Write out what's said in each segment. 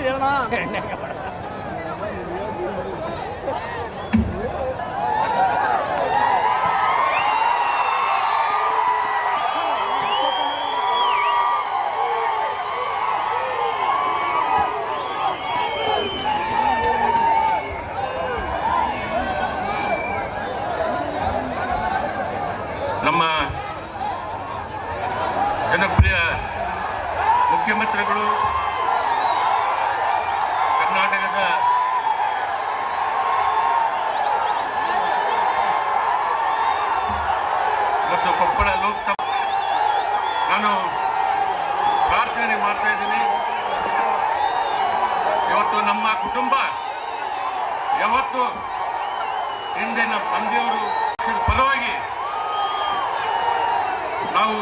என்னண்ணா ನಮ್ಮ ಜನಪ್ರಿಯ ಮುಖ್ಯಮಂತ್ರಿಗಳು ಕರ್ನಾಟಕದ ಮತ್ತು ಕೊಪ್ಪಳ ಲೋಕಸಭಾ ನಾನು ಪ್ರಾರ್ಥನೆ ಮಾಡ್ತಾ ಇದ್ದೀನಿ. ಇವತ್ತು ನಮ್ಮ ಕುಟುಂಬ ಯಾವತ್ತು ಹಿಂದೆ ನಮ್ಮ ತಂದೆಯವರು ಪರವಾಗಿ ನಾವು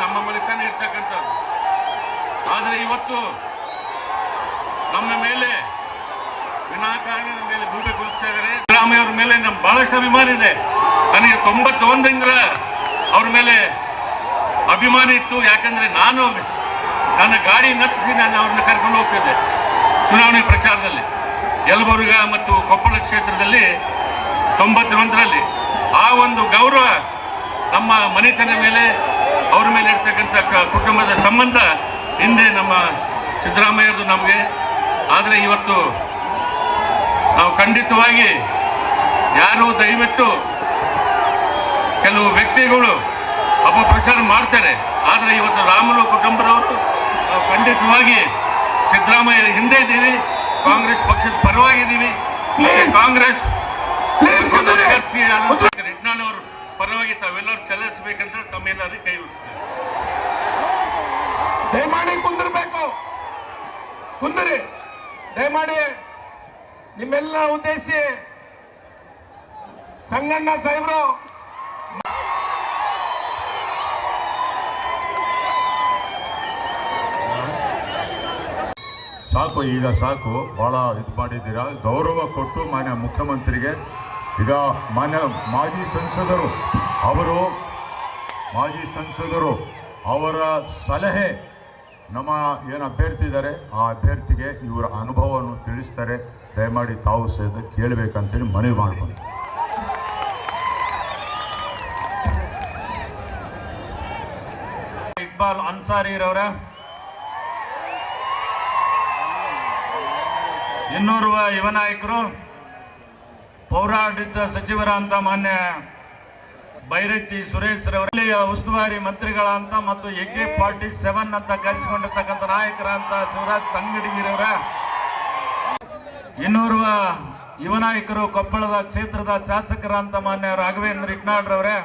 ನಮ್ಮ ಮನೆತನ ಇರ್ತಕ್ಕಂಥದ್ದು. ಆದರೆ ಇವತ್ತು ನಮ್ಮ ಮೇಲೆ ವಿನಾಕಾರಣ ಮೇಲೆ ದೂರ ಕೊಲಿಸ್ತಾ ಇದ್ದಾರೆ. ಸಿದ್ದರಾಮಯ್ಯ ಮೇಲೆ ನಮ್ಮ ಬಹಳಷ್ಟು ಅಭಿಮಾನ ಇದೆ. ನನಗೆ ತೊಂಬತ್ತೊಂದರಿಂದ ಅವ್ರ ಮೇಲೆ ಅಭಿಮಾನ ಇತ್ತು. ಯಾಕಂದ್ರೆ ನಾನು ನನ್ನ ಗಾಡಿ ನಟ್ಟಿಸಿ ನಾನು ಅವ್ರನ್ನ ಕರ್ಕೊಂಡು ಹೋಗ್ತಿದ್ದೆ ಚುನಾವಣೆ ಪ್ರಚಾರದಲ್ಲಿ. ಯಲಬುರ್ಗ ಮತ್ತು ಕೊಪ್ಪಳ ಕ್ಷೇತ್ರದಲ್ಲಿ ತೊಂಬತ್ತೊಂದರಲ್ಲಿ ಆ ಒಂದು ಗೌರವ ನಮ್ಮ ಮನೆತನ ಮೇಲೆ ಅವ್ರ ಮೇಲೆ ಇರ್ತಕ್ಕಂಥ ಕುಟುಂಬದ ಸಂಬಂಧ ಹಿಂದೆ ನಮ್ಮ ಸಿದ್ದರಾಮಯ್ಯದು ನಮಗೆ. ಆದರೆ ಇವತ್ತು ನಾವು ಖಂಡಿತವಾಗಿ ಯಾರು ದಯವಿಟ್ಟು ಕೆಲವು ವ್ಯಕ್ತಿಗಳು ಅಪಪ್ರಚಾರ ಮಾಡ್ತಾರೆ. ಆದರೆ ಇವತ್ತು ರಾಮುಲು ಕುಟುಂಬದವರು ನಾವು ಖಂಡಿತವಾಗಿ ಸಿದ್ದರಾಮಯ್ಯ ಹಿಂದೆ ಇದ್ದೀವಿ. ಕಾಂಗ್ರೆಸ್ ಪಕ್ಷದ ಪರವಾಗಿದ್ದೀವಿ. ಕಾಂಗ್ರೆಸ್ ಯತ್ನಾಳ್ ಅವರು ಪರವಾಗಿ ತಾವೆಲ್ಲರೂ ಚಲಿಸಬೇಕಂತ ತಮ್ಮೆಲ್ಲರೂ ಕೈ ಹುಡುಕ್ತಾರೆ ದಯಮಾಡಿ ಕುಂದಿರ್ಬೇಕು. ಕುಂದಿರಿ. ದಯಮಾಡಿ ನಿಮ್ಮೆಲ್ಲ ಉದ್ದೇಶಿ ಸಂಗಣ್ಣ ಸಾಹೇಬ್ರು. ಸಾಕು ಈಗ ಸಾಕು. ಭಾಳ ಇದು ಮಾಡಿದ್ದೀರಾ? ಗೌರವ ಕೊಟ್ಟು ಮಾನ್ಯ ಮುಖ್ಯಮಂತ್ರಿಗೆ ಈಗ ಮಾನ್ಯ ಮಾಜಿ ಸಂಸದರು, ಅವರು, ಮಾಜಿ ಸಂಸದರು ಅವರ ಸಲಹೆ ನಮ್ಮ ಏನು ಅಭ್ಯರ್ಥಿ ಇದ್ದಾರೆ ಆ ಅಭ್ಯರ್ಥಿಗೆ ಇವರ ಅನುಭವವನ್ನು ತಿಳಿಸ್ತಾರೆ. ದಯಮಾಡಿ ತಾವು ಸಹಿತ ಕೇಳಬೇಕಂತೇಳಿ ಮನವಿ ಮಾಡ್ಕೊಂಡು ಇಕ್ಬಾಲ್ ಅನ್ಸಾರಿರವರ ಇನ್ನೋರ್ವ ಯುವ ನಾಯಕರು ಪೌರಾಡಳಿತ ಸಚಿವರಂತ ಮಾನ್ಯ ಬೈರತಿ ಸುರೇಶ್ ರವರಲ್ಲಿ ಉಸ್ತುವಾರಿ ಮಂತ್ರಿಗಳಂತ ಮತ್ತು ಎ ಕೆ ಫಾರ್ಟಿ ಸೆವೆನ್ ಅಂತ ಕರೆಸಿಕೊಂಡಿರ್ತಕ್ಕಂಥ ನಾಯಕರಂತ ಶಿವರಾಜ್ ತಂಗಡಿಗಿರವರ, ಇನ್ನೋರ್ವ ಯುವ ನಾಯಕರು ಕೊಪ್ಪಳದ ಕ್ಷೇತ್ರದ ಶಾಸಕರಂತ ಮಾನ್ಯ ರಾಘವೇಂದ್ರ ಇಟ್ನಾಳ್ರವರೇ